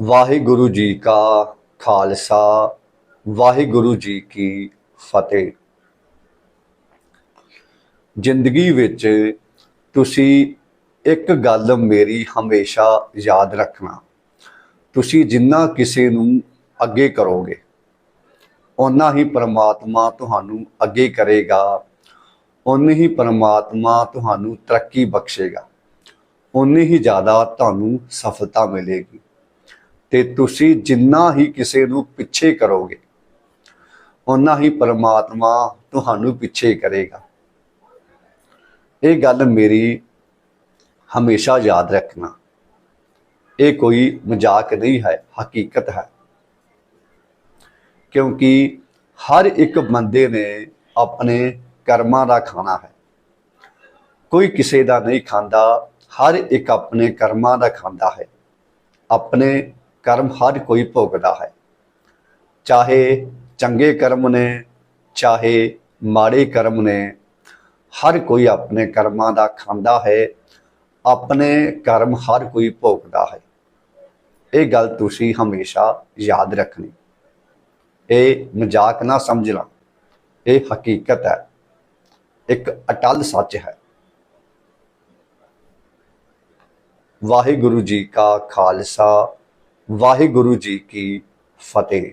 ਵਾਹਿਗੁਰੂ ਜੀ ਕਾ ਖਾਲਸਾ, ਵਾਹਿਗੁਰੂ ਜੀ ਕੀ ਫਤਿਹ। ਜ਼ਿੰਦਗੀ ਵਿੱਚ ਤੁਸੀਂ ਇੱਕ ਗੱਲ ਮੇਰੀ ਹਮੇਸ਼ਾ ਯਾਦ ਰੱਖਣਾ। ਤੁਸੀਂ ਜਿੰਨਾ ਕਿਸੇ ਨੂੰ ਅੱਗੇ ਕਰੋਗੇ, ਓਨਾ ਹੀ ਪਰਮਾਤਮਾ ਤੁਹਾਨੂੰ ਅੱਗੇ ਕਰੇਗਾ, ਓਨੀ ਹੀ ਪਰਮਾਤਮਾ ਤੁਹਾਨੂੰ ਤਰੱਕੀ ਬਖਸ਼ੇਗਾ, ਓਨੀ ਹੀ ਜ਼ਿਆਦਾ ਤੁਹਾਨੂੰ ਸਫਲਤਾ ਮਿਲੇਗੀ। ਤੇ ਤੁਸੀਂ ਜਿੰਨਾ ਹੀ ਕਿਸੇ ਨੂੰ ਪਿੱਛੇ ਕਰੋਗੇ, ਓਨਾ ਹੀ ਪਰਮਾਤਮਾ ਤੁਹਾਨੂੰ ਪਿੱਛੇ ਕਰੇਗਾ। ਇਹ ਗੱਲ ਮੇਰੀ ਹਮੇਸ਼ਾ ਯਾਦ ਰੱਖਣਾ। ਇਹ ਕੋਈ ਮਜ਼ਾਕ ਨਹੀਂ ਹੈ, ਹਕੀਕਤ ਹੈ। ਕਿਉਂਕਿ ਹਰ ਇੱਕ ਬੰਦੇ ਨੇ ਆਪਣੇ ਕਰਮਾਂ ਦਾ ਖਾਣਾ ਹੈ। ਕੋਈ ਕਿਸੇ ਦਾ ਨਹੀਂ ਖਾਂਦਾ, ਹਰ ਇੱਕ ਆਪਣੇ ਕਰਮਾਂ ਦਾ ਖਾਂਦਾ ਹੈ। ਆਪਣੇ ਕਰਮ ਹਰ ਕੋਈ ਭੋਗਦਾ ਹੈ। ਚਾਹੇ ਚੰਗੇ ਕਰਮ ਨੇ, ਚਾਹੇ ਮਾੜੇ ਕਰਮ ਨੇ, ਹਰ ਕੋਈ ਆਪਣੇ ਕਰਮਾਂ ਦਾ ਖਾਂਦਾ ਹੈ, ਆਪਣੇ ਕਰਮ ਹਰ ਕੋਈ ਭੋਗਦਾ ਹੈ। ਇਹ ਗੱਲ ਤੁਸੀਂ ਹਮੇਸ਼ਾ ਯਾਦ ਰੱਖਣੀ। ਇਹ ਮਜ਼ਾਕ ਨਾ ਸਮਝਣਾ, ਇਹ ਹਕੀਕਤ ਹੈ। ਇੱਕ ਅਟਲ ਸੱਚ ਹੈ। ਵਾਹਿਗੁਰੂ ਜੀ ਕਾ ਖਾਲਸਾ ਵਾਹਿਗੁਰੂ ਜੀ ਕੀ ਫਤਿਹ।